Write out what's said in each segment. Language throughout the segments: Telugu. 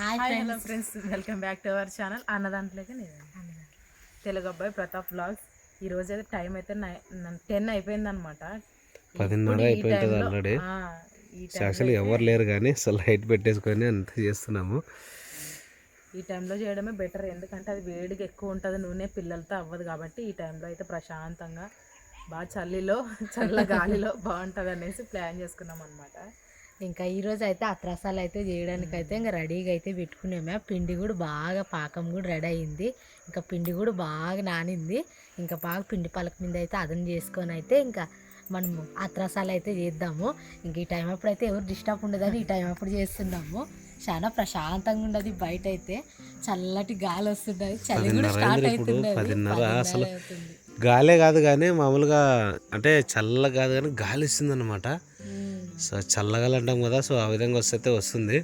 Hi hello friends welcome back to our channel అన్నదాంట్లోకి నేను. తెలుగు అబ్బాయి ప్రతాప్ బ్లాగ్స్ ఈ రోజు అయితే టైం అయితే టెన్ అయిపోయింది అనమాట పదిన్నర అయిపోయింటుంది ఆల్రెడీ యాక్చువల్లీ ఎవరు లేరు కానీ సో లైట్ పెట్టేసుకొని అంత చేస్తున్నాము. ఈ టైంలో చేయడమే బెటర్ ఎందుకంటే అది వేడిగా ఎక్కువ ఉంటుంది. నూనె పిల్లలతో అవ్వదు కాబట్టి ఈ టైంలో అయితే ప్రశాంతంగా బాగా చలిలో చల్ల గాలిలో బాగుంటుంది అనేసి ప్లాన్ చేసుకున్నాం అనమాట ఇంకా ఈరోజు అయితే అత్రసాలు అయితే చేయడానికి అయితే ఇంకా రెడీగా అయితే పెట్టుకున్నామే. పిండి కూడా బాగా పాకం కూడా రెడీ అయింది. ఇంకా పిండి కూడా బాగా నానింది. ఇంకా బాగా పిండి పలక మీద అయితే అదన చేసుకొని అయితే ఇంకా మనము అత్రసాలు అయితే చేద్దాము. ఇంక ఈ టైం అప్పుడు అయితే ఎవరు డిస్టర్బ్ ఉండదని ఈ టైం అప్పుడు చేస్తున్నాము. చాలా ప్రశాంతంగా ఉండదు బయట అయితే. చల్లటి గాలి వస్తుంటది. చలి కూడా స్టార్ట్ అవుతుంది. గాలే కాదు కానీ మామూలుగా అంటే చల్ల కాదు కానీ గాలి ఇస్తుంది అనమాట సో చల్లగాలి అంటాం కదా సో ఆ విధంగా వస్తే వస్తుంది.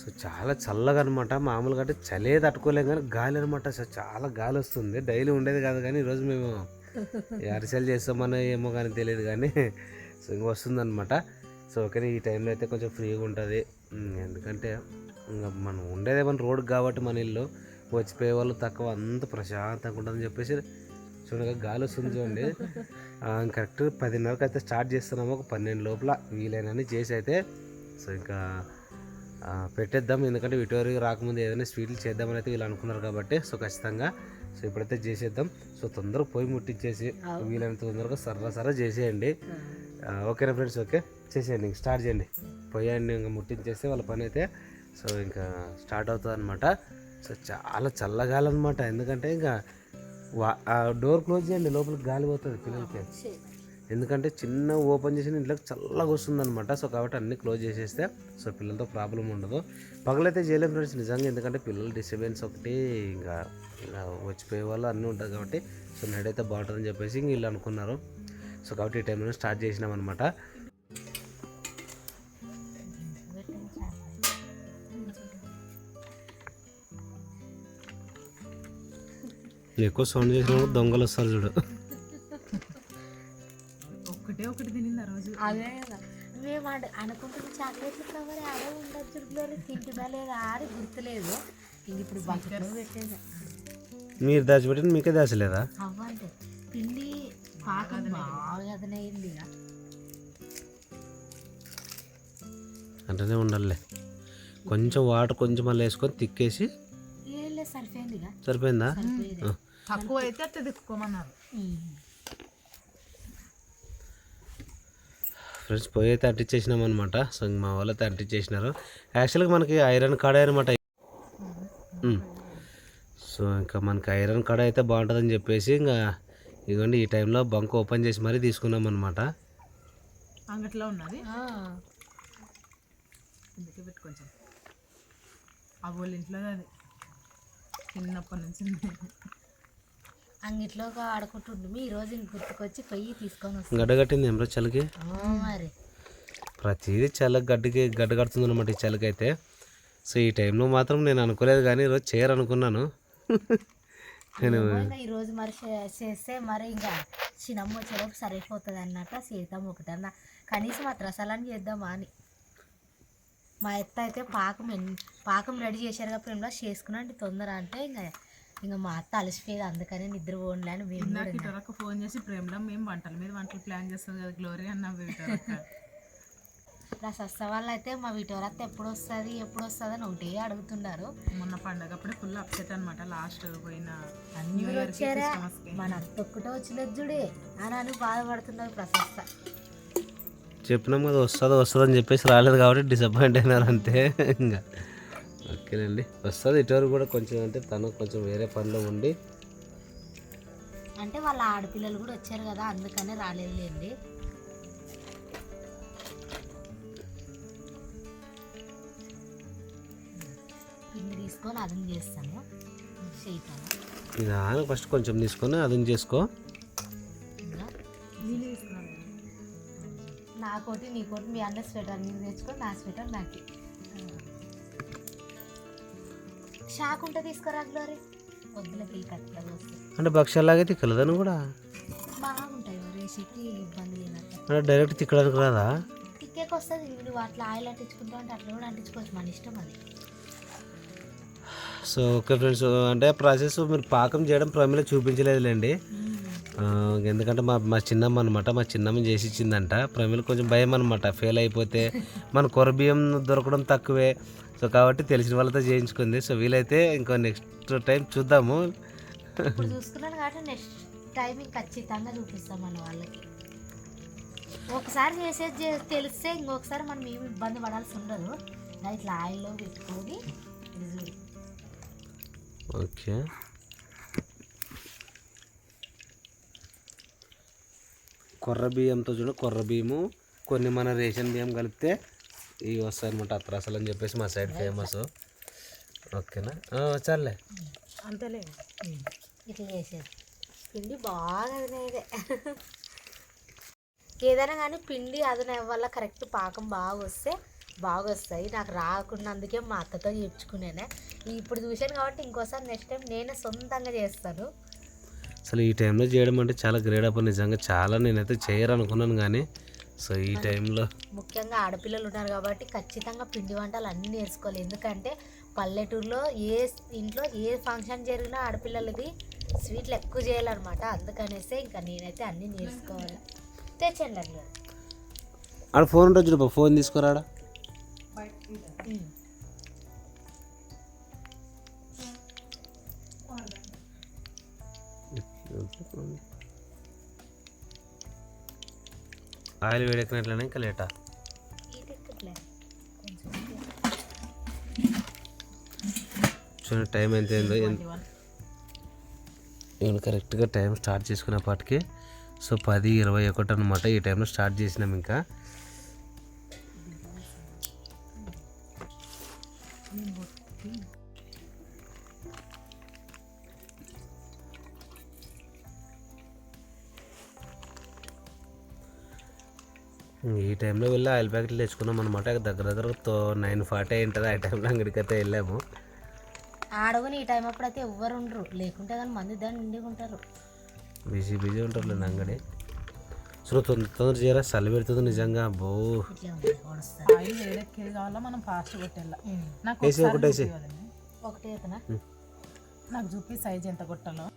సో చాలా చల్లగా అనమాట మామూలుగా అంటే చలే తట్టుకోలేం కానీ గాలి అనమాట సో చాలా గాలి వస్తుంది. డైలీ ఉండేది కాదు కానీ ఈరోజు మేము అరిసెలు చేస్తామని ఏమో కానీ తెలియదు కానీ సో ఇంక వస్తుంది అనమాట సో ఓకే ఈ టైంలో అయితే కొంచెం ఫ్రీగా ఉంటుంది. ఎందుకంటే ఇంకా మనం ఉండేది మన రోడ్ కాబట్టి మన ఇల్లు వచ్చిపోయే వాళ్ళు తక్కువ అంత ప్రశాంతంగా ఉంటుందని చెప్పేసి చూడగా గాలి వస్తుంది చూడండి కరెక్ట్ పదిన్నరకు అయితే స్టార్ట్ చేస్తున్నాము. ఒక పన్నెండు లోపల వీలైనని చేసి అయితే సో ఇంకా పెట్టేద్దాం. ఎందుకంటే ఇటువరకు రాకముందు ఏదైనా స్వీట్లు చేద్దామని అయితే వీళ్ళు అనుకున్నారు కాబట్టి సో ఖచ్చితంగా సో ఇప్పుడైతే చేసేద్దాం. సో తొందరగా పొయ్యి ముట్టించేసి వీలైనంత తొందరగా సర్రా సర్రా చేసేయండి. ఓకేనా ఫ్రెండ్స్? ఓకే. చేసేయండి. ఇంక స్టార్ట్ చేయండి. పొయ్యండి ఇంకా ముట్టించేస్తే వాళ్ళ పని అయితే సో ఇంకా స్టార్ట్ అవుతుంది అనమాట సో చాలా చల్లగాలన్నమాట. ఎందుకంటే ఇంకా ఆ డోర్ క్లోజ్ చేయండి లోపలికి గాలి పోతుంది పిల్లలకి. ఎందుకంటే చిన్న ఓపెన్ చేసిన ఇంట్లోకి చల్లగా వస్తుంది అనమాట సో కాబట్టి అన్ని క్లోజ్ చేసేస్తే సో పిల్లలతో ప్రాబ్లం ఉండదు. పగలైతే చేయలేం ఫ్రెండ్స్ నిజంగా ఎందుకంటే పిల్లల డిస్టర్బెన్స్ ఒకటి ఇంకా వచ్చిపోయే వాళ్ళు అన్నీ ఉంటుంది కాబట్టి సో నైట్ బాగుంటుందని చెప్పేసి ఇంక వీళ్ళు అనుకున్నారు. సో కాబట్టి ఈ టైంలో స్టార్ట్ చేసినాం అనమాట ఎక్కువ సౌండ్ చేసినప్పుడు దొంగలు వస్తారు చూడు. ఒక్కటే ఒకటి తినింది ఆ రోజు. అదే కదా. మేము అనుకుంటున్న చాక్లెట్లు కవర్ ఉండొచ్చు తింటుందా లేదా ఆడి గుర్తులేదు. ఇది ఇప్పుడు బకెట్లో పెట్టేది మీరు దాచిపెట్టిన మీకే దాచలేదా? అవ్వంటే పిండి పాకం బాగా అదనయింది ఇక. అంటేనే ఉండాలిలే. కొంచెం వాటర్ కొంచెం మళ్ళీ వేసుకొని తిక్కేసి సరిపోయింది తక్కువ అయితే అట్లా ఫ్రెండ్స్ పొయ్యి అయితే అంటించేసినాం అనమాట సో మా వాళ్ళు అయితే అంటించేసినారు యాక్చువల్గా మనకి ఐరన్ కడాయి అనమాట. సో ఇంకా మనకి ఐరన్ కడాయి అయితే బాగుంటుందని చెప్పేసి ఇంకా ఇదిగోండి ఈ టైంలో బంక్ ఓపెన్ చేసి మరీ తీసుకున్నాం అనమాట అంగట్లో ఉన్నది? ఆ, ఇందుకే పెట్టు కొంచెం. ఆ వాళ్ళ ఇంట్లో అది. చిన్నప్పటి నుంచి. అంగిట్లో ఆడుకుంటుండు. ఈ రోజు ఇంక గుర్తుకొచ్చి పొయ్యి తీసుకొని వస్తాం గడ్డగట్టింది ఏమరా చలికి? మరి. ప్రతిదీ చల్ల గడ్డికి గడ్డ కడుతుంది అనమాట ఈ చలికి అయితే సో ఈ టైంలో మాత్రం నేను అనుకోలేదు కానీ ఈరోజు చేయరు అనుకున్నాను నేను ఏమో ఇంకా ఈ రోజు మరి చేస్తే మరి ఇంకా చిన్నమ్మ వచ్చేలోపు సరిపోతుంది అన్నట్ట చేద్దాం ఒకటన్నా. కనీసం ఆ రసాలని చేద్దామా అని. మా ఎత్త అయితే పాకం పాకం రెడీ చేశారు కాబట్టి మేము చేసుకున్నాండి తొందర అంటే ఇంకా ఇంకా మా అత్త అలసిపోయేది అందుకని నిద్ర పోన్లే అని మేము నాకు ఇటువరకు ఫోన్ చేసి ప్రేమలో మేము వంటల? మీద వంటలు ప్లాన్ చేస్తాం కదా గ్లోరీ అన్న నా సస్త వాళ్ళు అయితే మా వీటోరత్త ఎప్పుడు వస్తుంది ఎప్పుడు వస్తుంది అని ఒకటే అడుగుతున్నారు. మొన్న పండగ అప్పుడే ఫుల్ అప్సెట్ అనమాట లాస్ట్ పోయిన అందరూ వచ్చారా? మన అత్త ఒక్కటే వచ్చిలేదు చూడే అని అని బాధపడుతున్నారు ప్రశస్త చెప్పినాం కదా వస్తుంది వస్తుంది అని చెప్పేసి రాలేదు కాబట్టి డిసప్పాయింట్ అయినారు అంతే ఇంకా. ఓకేనండి వస్తుంది ఇటువరకు కూడా కొంచెం అంటే తను కొంచెం వేరే పనిలో ఉండి అంటే వాళ్ళ ఆడపిల్లలు కూడా వచ్చారు కదా అందుకనే రాలేదులేండి. పిండి తీసుకొని అదం చేస్తాము చేయితాను. నిదానం ఫస్ట్ కొంచెం తీసుకొని అదం చేసుకో. నాకోటి నీకోటి మీ అన్న స్వెటర్ మీరు తెచ్చుకొని నా స్వెటర్ నాకు. షాక్ ఉంటే తీసుకురా గ్లోరీ వస్తాయి అంటే భక్ష్యాలాగే తిక్కలేదని కూడా? బాగుంటాయి రేసికి ఇబ్బంది లేనట్టు. అంటే డైరెక్ట్ తిక్కడానికి రాదా? టిక్కేకి వస్తుంది నువ్వు అట్లా ఆయిల్ అంటించుకుంటా అంటే అట్లా కూడా అంటించుకోవచ్చు మన ఇష్టం అది. సో ఓకే ఫ్రెండ్స్ అంటే ప్రాసెస్ మీరు పాకం చేయడం ప్రమిలో చూపించలేదులేండి. ఎందుకంటే మా మా చిన్నమ్మ అనమాట మా చిన్నమ్మ చేసి ఇచ్చిందంట ప్రమిల కొంచెం భయం అనమాట ఫెయిల్ అయిపోతే మన కొర బియ్యం దొరకడం తక్కువే. సో కాబట్టి తెలిసిన వాళ్ళతో చేయించుకుంది. సో వీలైతే ఇంకో నెక్స్ట్ టైం చూద్దాము. ఇప్పుడు చూసుకున్నాను కాబట్టి నెక్స్ట్ టైమింగ్ ఖచ్చితంగా చూపిస్తాం మన వాళ్ళకి. ఒకసారి చేసేది తెలిస్తే ఇంకొకసారి మనం ఏమి ఇబ్బంది పడాల్సి ఉండదు. ఇట్లా ఆయిల్లో పెట్టుకొని ఓకే. కొర్ర బియ్యంతో చూడ కొర్ర బియ్యము కొన్ని మన రేషన్ బియ్యం కలిపితే ఇవి వస్తాయి అనమాట అత్రాసలు అని చెప్పేసి మా సైడ్ ఫేమస్ ఓకేనా? ఆ, చాలే అంతేలే. ఇట్లా చేసేది. పిండి బాగా అదినేదే ఏదైనా కానీ పిండి అదన వల్ల కరెక్ట్ పాకం బాగా వస్తే బాగా వస్తాయి. నాకు రాకుండా అందుకే మా అత్తతో చేర్చుకునేనే ఇప్పుడు చూశాను కాబట్టి ఇంకోసారి నెక్స్ట్ టైం నేనే సొంతంగా చేస్తాను. అసలు ఈ టైంలో చేయడం అంటే చాలా గ్రేట్ అప్పుడు నిజంగా చాలా నేనైతే చేయరనుకున్నాను కానీ సో ఈ టైంలో ముఖ్యంగా ఆడపిల్లలు ఉన్నారు కాబట్టి ఖచ్చితంగా పిండి వంటలు అన్నీ నేర్చుకోవాలి. ఎందుకంటే పల్లెటూరులో ఏ ఇంట్లో ఏ ఫంక్షన్ జరిగినా ఆడపిల్లలది స్వీట్లు ఎక్కువ చేయాలన్నమాట. అందుకనేసే ఇంకా నేనైతే అన్నీ నేర్చుకోవాలి. తెచ్చండి అట్లా ఆడ ఫోన్ ఉంటుంది చూడు ఫోన్ తీసుకురాడా? ఆయిల్ వేడెక్కినట్లనే ఇంకా లేటా? చూడండి టైం ఎంత అయిందో. నేను కరెక్ట్గా టైం స్టార్ట్ చేసుకునేపాటికి సో పది ఇరవై ఒకటి అనమాట ఈ టైంలో స్టార్ట్ చేసినాం ఇంకా. ఈ టైంలో వెళ్ళి ఆయిల్ ప్యాకెట్లు తెచ్చుకున్నాం అనమాట దగ్గర దగ్గర నైన్ ఫార్టీ ఉంటుంది. ఆ టైంలో అంగడికైతే వెళ్ళాము. ఆడవని ఈ టైం అప్పుడైతే ఎవ్వరు ఉండరు. లేకుంటే కానీ మంది దాన్ని నిండి ఉంటారు. బిజీ బిజీ ఉంటారు అంగడి. సో తొందర తొందర చేయరా? చలి పెడుతుంది నిజంగా. బో ఆయిల్ వేడెక్కేది కావాలా మనం ఫాస్ట్ కొట్టేలా నాకు వేసి ఒకటేసి. ఒకటే నాకు చూపి సైజ్ ఎంత కొట్టాలో.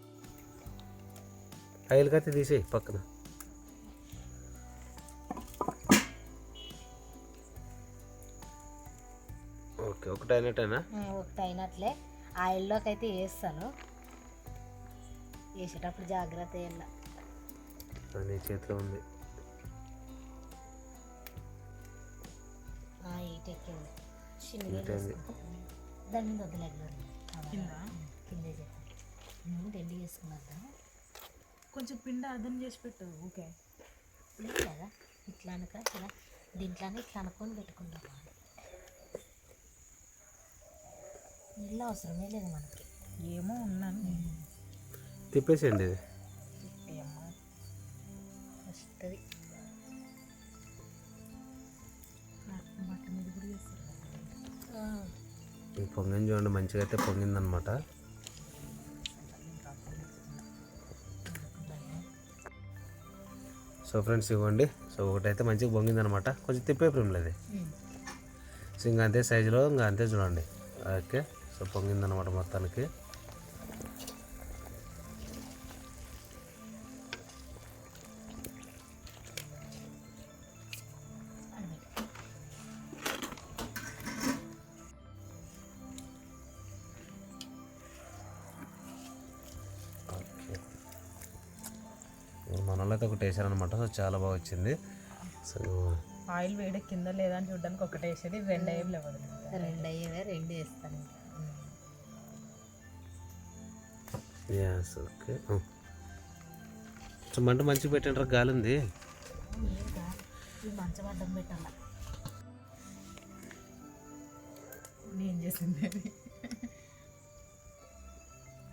ఆయిల్ కత్తి తీసేయి పక్కన. ఓకే ఒకటి అయినట్టేనా ఒకటి అయినట్లే ఆయిల్లోకి అయితే వేస్తాను. వేసేటప్పుడు జాగ్రత్త నీ చేతిలో ఉంది. ఈటెక్కింది చిన్నగా ఈటైంది. దాని మీద వదిలేదు కింద? రెండు కొంచెం పిండి అర్థం చేసి పెట్టు ఓకే. కదా? ఇట్లా అనక ఇట్లా. దీంట్లోనే ఇట్లా అనుకొని పెట్టుకుందాం నీళ్ళు అవసరమే లేదు మనకి. ఏమో ఉన్నాను. తిప్పేసేయండి ఇది. వస్తుంది బట్ట మీద కూడా పొంగిని చూడండి మంచిగా అయితే పొంగిందనమాట. సో ఫ్రెండ్స్ ఇవ్వండి. సో ఒకటైతే మంచిగా పొంగిందనమాట. కొంచెం తిప్పే ప్రేమలేదు సో ఇంకా అంతే సైజులో ఇంకా అంతే చూడండి. ఓకే. సో పొంగిందనమాట మొత్తానికి. ఓకే. మన వాళ్ళు అయితే ఒకటి వేసారనమాట సో చాలా బాగా వచ్చింది. సో ఆయిల్ వేడెక్కిందా లేదా అని చూడడానికి ఒకటే వేసేది. రెండు ఏం లేవు రెండు అయ్యేవే రెండు వేస్తాను యాస్ ఓకే సో మంట మంచిగా పెట్టండి గాలి ఉంది ఇంకా నేను చేసింది అది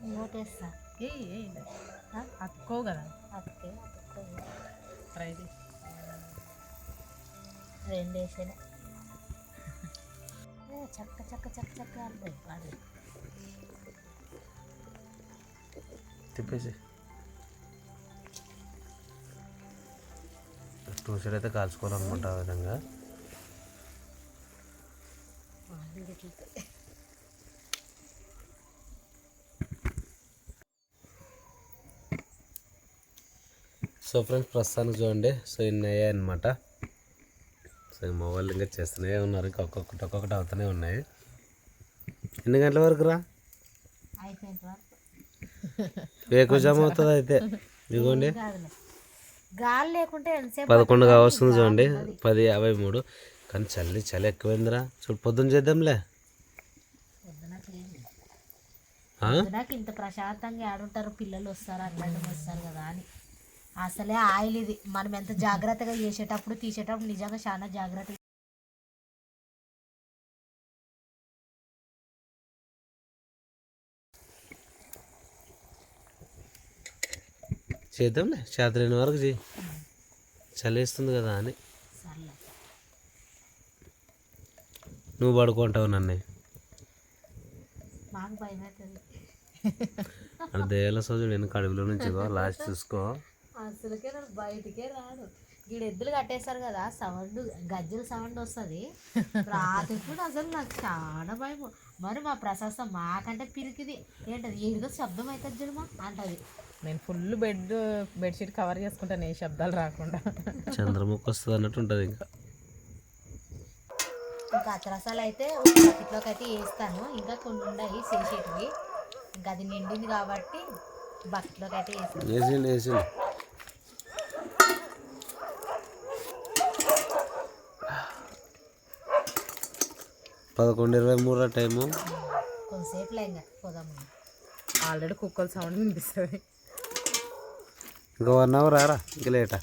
ఇంకోటి వేస్తా ఏయ్ కదా అతికే అతుక్కో. ట్రై చేయి రెండు చక్క చక్క చక్క చక్క అంటే వాడు este టూ సైడ్ అయితే కాల్చుకోవాలన్నమాట ఆ విధంగా. సో ఫ్రెండ్స్ ప్రస్తుతానికి చూడండి. సో ఇన్ని అయ్యాయి అనమాట సో మా వాళ్ళు ఇంకా చేస్తూనే ఉన్నారు. ఇంకా ఒక్కొక్కటి ఒక్కొక్కటి అవుతూనే ఉన్నాయి. ఎన్ని గంటల వరకు రా? వేకుజామ అవుతుంది అయితే ఇదిగోండి గాలి లేకుంటే ఎంతసేపు పదకొండు కావస్తుంది చూడండి. పది యాభై మూడు. కానీ చలి చలి ఎక్కువైందిరా. చూడు పొద్దున్న చేద్దాంలే? పొద్దునకి ఇంత ప్రశాంతంగా ఆడుంటారు పిల్లలు వస్తారు అట్లాంటి వస్తారు కదా అని. అసలే ఆయిల్ ఇది. మనం ఎంత జాగ్రత్తగా చేసేటప్పుడు తీసేటప్పుడు నిజంగా చాలా జాగ్రత్త చేద్దాంలే చేతలేని వరకు చేయి. చలి వేస్తుంది కదా అని. నువ్వు పడుకుంటావు నన్ను. అంటే దేవాల సోజుడు వెనక అడవిలో నుంచి లాస్ట్ చూసుకో. అసలుకే బయటికే రాడు. ఈడ ఎద్దులు కట్టేస్తారు కదా సౌండ్ గజ్జల సౌండ్ వస్తుంది. రాత్రి కూడా అసలు నాకు చాలా భయం మరి మా ప్రశస్త మాకంటే పిరికిది. ఏంటది? ఏడుదో శబ్దం అవుతుంది చూడమా అంటది. నేను ఫుల్ బెడ్ బెడ్షీట్ కవర్ చేసుకుంటాను ఏ శబ్దాలు రాకుండా. చంద్రముఖి వస్తుంది అన్నట్టు ఉంటుంది ఇంకా. ఇంకా అచ్చరసాలు అయితే ఒక బకెట్లోకి అయితే వేస్తాను. ఇంకా కొన్ని ఉన్నాయి చేసేటివి. ఇంకా అది నిండింది కాబట్టి బకెట్లోకి అయితే వేస్తాను. వేసిండి పదకొండు ఇరవై మూడు టైము. కొంతసేపులో ఇంకా పోదాము ఆల్రెడీ కుక్కల సౌండ్ వినిపిస్తుంది. ఇంకా వన్ అవర్ ఆరా ఇంకా లేటా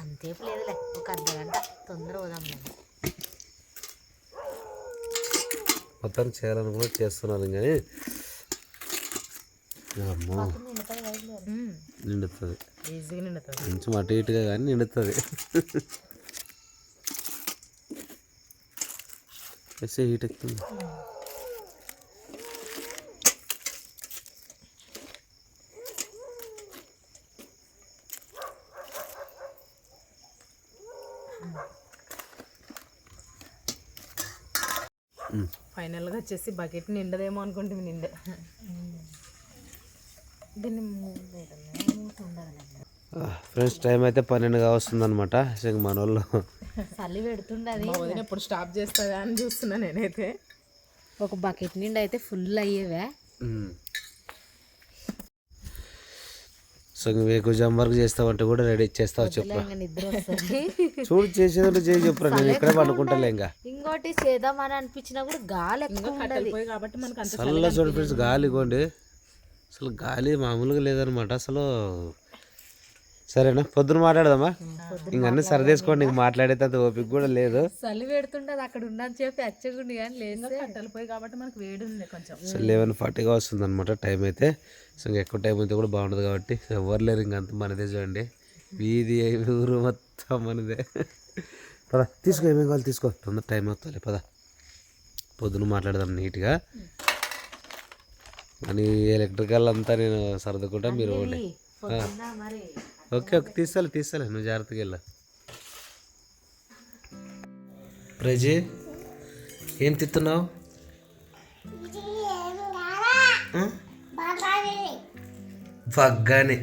అంతేపు లేదులే ఒక అర్ధ గంట తొందర పోదాం మేము మొత్తం చేయాలనుకున్నా చేస్తున్నాను కానీ. అమ్మో. నిండుతుంది కొంచెం అటు ఇటుగా కానీ నిండుతుంది. వేసే హీట్ ఎక్కుతుంది. వచ్చేసి బకెట్ నిండదేమో అనుకుంటుంది నిండే. ఫ్రెండ్స్ టైం అయితే పన్నెండుగా వస్తుంది అనమాట ఇంక మన వాళ్ళు చలి పెడుతుండది. ఎప్పుడు స్టాప్ చేస్తుందా అని చూస్తున్నా నేనైతే. ఒక బకెట్ నిండి అయితే ఫుల్ అయ్యేవే. సో వేకు జామ్ వరకు చేస్తావంటే కూడా రెడీ చేస్తావు చెప్పు. ఇంకా నిద్ర వస్తుంది. చూడు చేసేదంటే చేసి చెప్పురా నేను ఇక్కడే పండుకుంటాలే ఇంకా. ఇంకోటి చేద్దామని అనిపించినా కూడా గాలి చల్ల చూడు ఫ్రెండ్స్ గాలి ఇగోండి అసలు గాలి మామూలుగా లేదనమాట. అసలు సరేనా? పొద్దున మాట్లాడదామా? ఇంక అన్నీ సరదేసుకోండి ఇంక మాట్లాడేంత ఓపిక కూడా లేదు. చలి పెడుతుండదు అక్కడ ఉన్నని చెప్పి అచ్చగుండి కానీ లేదు కట్టెలు పోయి కాబట్టి మనకు వేడి ఉంది కొంచెం. సో లెవెన్ ఫార్టీగా వస్తుంది అనమాట టైం అయితే. సో ఇంకా ఎక్కువ టైం అయితే కూడా బాగుంటుంది కాబట్టి ఎవరు లేరు ఇంకంత మనదే చూడండి. వీధి ఊరు మొత్తం మనదే. పద తీసుకో ఏమేమి కావాలి తీసుకో. తొందర టైం అవుతుంది పద. పొద్దున మాట్లాడదాం నీట్గా. అని ఎలక్ట్రికల్ అంతా నేను సర్దుకుంటా మీరు మరి. ఓకే ఓకే తీసాలి తీసాలి నువ్వు జాగ్రత్తగా వెళ్ళా. ప్రజే ఏం తిత్తున్నావు? బగ్గాని.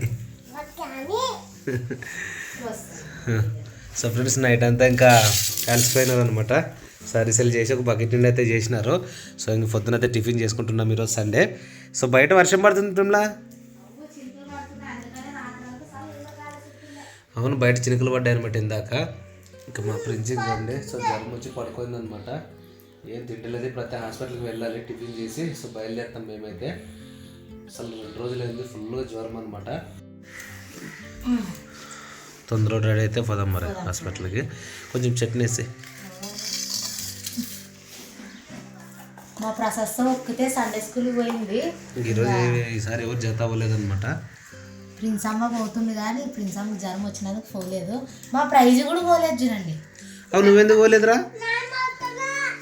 సో ఫ్రెండ్స్ నైట్ అంతా ఇంకా కలిసిపోయినారు అనమాట సరిసెలు చేసి ఒక బకెట్ నిండి అయితే చేసినారు. సో ఇంక పొద్దున అయితే టిఫిన్ చేసుకుంటున్నాం ఈరోజు సండే. సో బయట వర్షం పడుతుంది తిమ్లా అవును బయట చినుకులు పడ్డాయి అనమాట ఇందాక. ఇంకా మా ఫ్రెండ్స్ చూడండి సో జ్వరం వచ్చి పడుకుంది అనమాట ఏం తింటలేదు ప్రతి హాస్పిటల్కి వెళ్ళాలి టిఫిన్ చేసి సో బయలుదేరుతాం మేమైతే. అసలు రెండు రోజులు అయింది ఫుల్గా జ్వరం అనమాట తొందరగా రెడీ అయితే పోదాం మరి హాస్పిటల్కి. కొంచెం చట్నీ వేసి. మా ప్రశస్త ఒక్కితే సండే స్కూల్కి పోయింది. ఈరోజు ఈసారి ఎవరు జత అవ్వలేదన్నమాట. ప్రిన్స్ అమ్మ పోతుంది కానీ ప్రిన్స్ అమ్మకి జ్వరం వచ్చినందుకు పోలేదు. మా ప్రైజ్ కూడా పోలేదు చూడండి. అవు నువ్వెందుకు పోలేదురా?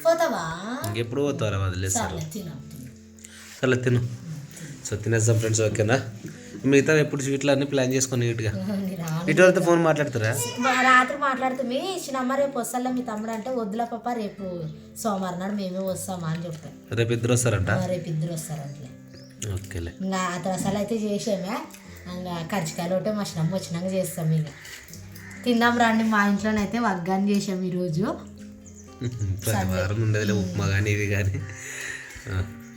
పోతావా? ఇంకెప్పుడు పోతారా వదిలేస్తారు సర్లే తిను సరే తిను. సో తినేద్దాం ఫ్రెండ్స్ ఓకేనా? మిగతా ఎప్పుడు స్వీట్లు అన్నీ ప్లాన్ చేసుకొని నీట్గా. ఇటు వరకు ఫోన్ మాట్లాడతారా? మా- రాత్రి మాట్లాడుతుంది చిన్నమ్మ రేపు వస్తా మీ తమ్ముడు అంటే వద్దుల పాప రేపు సోమవారం నాడు మేమే వస్తామా అని చెప్పాను రేపు ఇద్దరు వస్తారంట? రేపు ఇద్దరు వస్తారంటే ఓకేలే. ఆ అసలు అయితే చేసామే. ఇంకా కర్జికాయలు ఒకటే మసినమ్మ వచ్చినాక చేస్తాం ఇక. తిందాం రండి మా ఇంట్లోనైతే వగ్గాని చేసాం ఈరోజు. ఉప్మా కానీ కానీ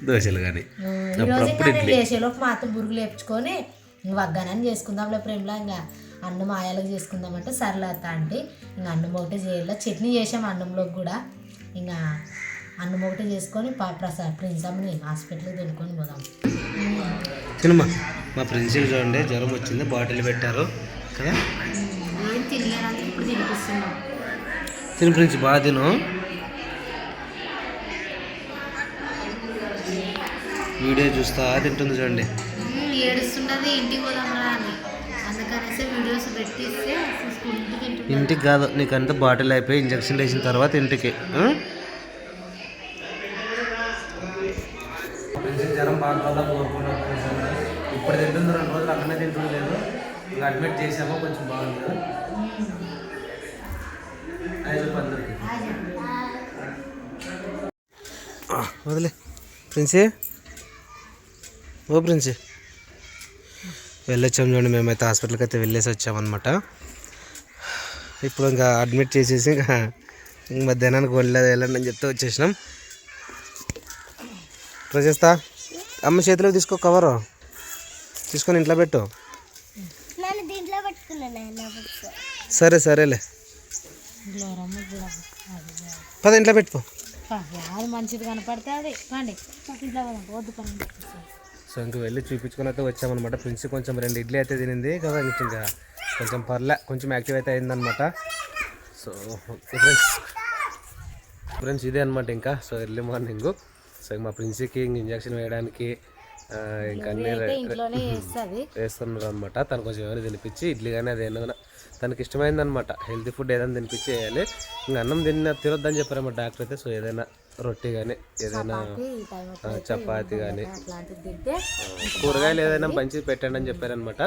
దోశలు కానీ ఈరోజు చేసేలోపు మా అత్త బురుగులు వేపించుకొని వగ్గానని చేసుకుందాంలే ప్రేమలా ఇంకా అన్నం ఆయాలకు చేసుకుందామంటే సర్లే అత్త అంటే ఇంకా అన్నం ఒకటే చేయాలి. చట్నీ చేసాం అన్నంలోకి కూడా. ఇంకా అన్నం ఒకటే చేసుకొని ప్రసాద్ ప్రిన్స్ అమ్మని హాస్పిటల్కి తినుకొని పోదాం. మా ప్రిన్సిపల్ చూడండి జ్వరం వచ్చింది బాటిల్ పెట్టారు. కదా తిని ప్రిన్స్ బాగా తిను. వీడియో చూస్తా తింటుంది చూడండి. ఏడుస్తున్నది ఇంటికి అందుకనేసి వీడియోస్ పెట్టిస్తే ఇంటికి కాదు నీకంతా బాటిల్ అయిపోయి ఇంజక్షన్ వేసిన తర్వాత ఇంటికి? జ్వరం బాగా తింటుంది రెండు రోజులు అక్కడనే తింటుంది లేదు ఇంకా అడ్మిట్ చేసాము కొంచెం బాగుంది కదా? ఐదు పందరికి వదిలే. ప్రిన్సీ? ఓ ప్రిన్సీ. వెళ్ళొచ్చాం చూడండి మేమైతే హాస్పిటల్కి అయితే వెళ్ళేసి వచ్చామన్నమాట. ఇప్పుడు ఇంకా అడ్మిట్ చేసేసి ఇంకా మధ్యాహ్నానికి వెళ్ళలేదు వెళ్ళండి అని చెప్తే వచ్చేసినాం. ప్రజేస్తా అమ్మ చేతిలో తీసుకో కవరు తీసుకొని ఇంట్లో పెట్టు. సరే సరేలే. పద ఇంట్లో పెట్టుకో. మంచిది కనపడితే అది. పండి. ఇంట్లో పోదాం వద్దు పని సో ఇంక వెళ్ళి చూపించుకొని అయితే వచ్చామన్నమాట. ప్రిన్స్ కొంచెం రెండు ఇడ్లీ అయితే తినింది కదా ఇంక ఇంకా కొంచెం పర్లే కొంచెం యాక్టివ్ అయితే అయిందనమాట సో ఫ్రెండ్స్. ఫ్రెండ్స్ ఇదే అనమాట ఇంకా. So early morning. సో మా ప్రిన్స్కి ఇంక ఇంజక్షన్ వేయడానికి ఇంకా అన్ని వేస్తున్నారు అనమాట తను కొంచెం ఏమైనా తినిపించి ఇడ్లీ కానీ అది ఏదైనా తనకి ఇష్టమైంది అనమాట హెల్తీ ఫుడ్ ఏదైనా తినిపించి వేయాలి ఇంకా అన్నం తిన్న తినొద్దని చెప్పారన్నమాట డాక్టర్ అయితే. సో ఏదైనా రొట్టి కానీ ఏదైనా చపాతి కానీ కూరగాయలు ఏదైనా మంచిది పెట్టండి అని చెప్పారనమాట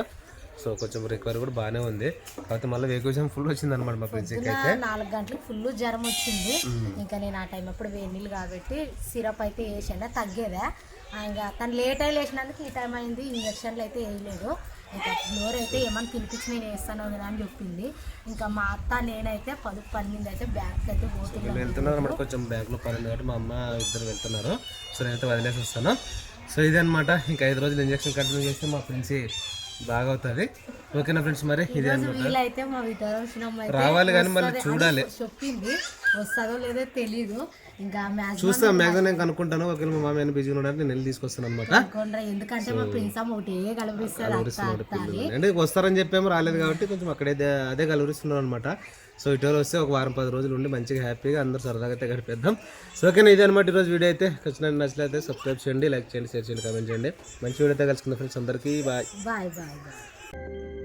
సో కొంచెం రికవరీ కూడా బాగానే ఉంది. కాకపోతే మళ్ళీ వేకోజం ఫుల్ వచ్చింది అనమాట మా ప్రిన్సికి అయితే. నాలుగు గంటలకు ఫుల్ జ్వరం వచ్చింది. ఇంకా నేను ఆ టైం అప్పుడు వేడి నీళ్ళు కాబట్టి సిరప్ అయితే వేసాను. తగ్గేదా? ఇంకా తను లేట్ అయి లేచినందుకు ఈ టైం అయింది. ఇంజక్షన్లు అయితే వేయలేదు. ఇంకా ఫ్లోర్ అయితే ఏమైనా తినిపించి నేను వేస్తాను కదా అని చెప్పింది. ఇంకా మా అత్త నేనైతే పది పన్నెండు అయితే బ్యాగ్కి అయితే పోతున్నాను వెళ్తున్నారు అనమాట కొంచెం బ్యాగ్లో పన్నెండు కాబట్టి మా అమ్మ ఇద్దరు వెళ్తున్నారు. సో నేనైతే వదిలేసి వస్తాను. సో ఇదే అనమాట ఇంకా ఐదు రోజులు ఇంజక్షన్ కంటిన్యూ చేస్తే మా ఫ్రెండ్స్ బాగా అవుతుంది ఓకేనా ఫ్రెండ్స్ మరి ఇదే అనమాట వీలైతే మా వితరణ రావాలి కానీ మళ్ళీ చూడాలి. చెప్పింది. వస్తుందో లేదో తెలీదు. ఇంకా చూస్తాం మ్యాక్సిమం నేను కనుక్కుంటాను. ఒకవేళ మా మామ బిజీగా ఉన్నాడు నేను వెళ్ళి తీసుకొస్తాను అనమాట ఎందుకంటే మా ఒకటి అంటే వస్తారని చెప్పాము రాలేదు కాబట్టి కొంచెం అక్కడే అదే కలుగురిస్తున్నారు అనమాట సో ఇటీవల వస్తే ఒక వారం పది రోజులు ఉండి మంచిగా హ్యాపీగా అందరూ సరదాగా అయితే గడిపేద్దాం. సో ఓకేనా ఇదే అనమాట ఈరోజు వీడియో అయితే. ఖచ్చితంగా నచ్చినట్లయితే సబ్స్క్రైబ్ చేయండి లైక్ చేయండి షేర్ చేయండి కామెంట్ చేయండి. మంచి వీడియో అయితే కలుసుకుందాం ఫ్రెండ్స్ అందరికీ బాయ్ బాయ్ బాయ్ బాయ్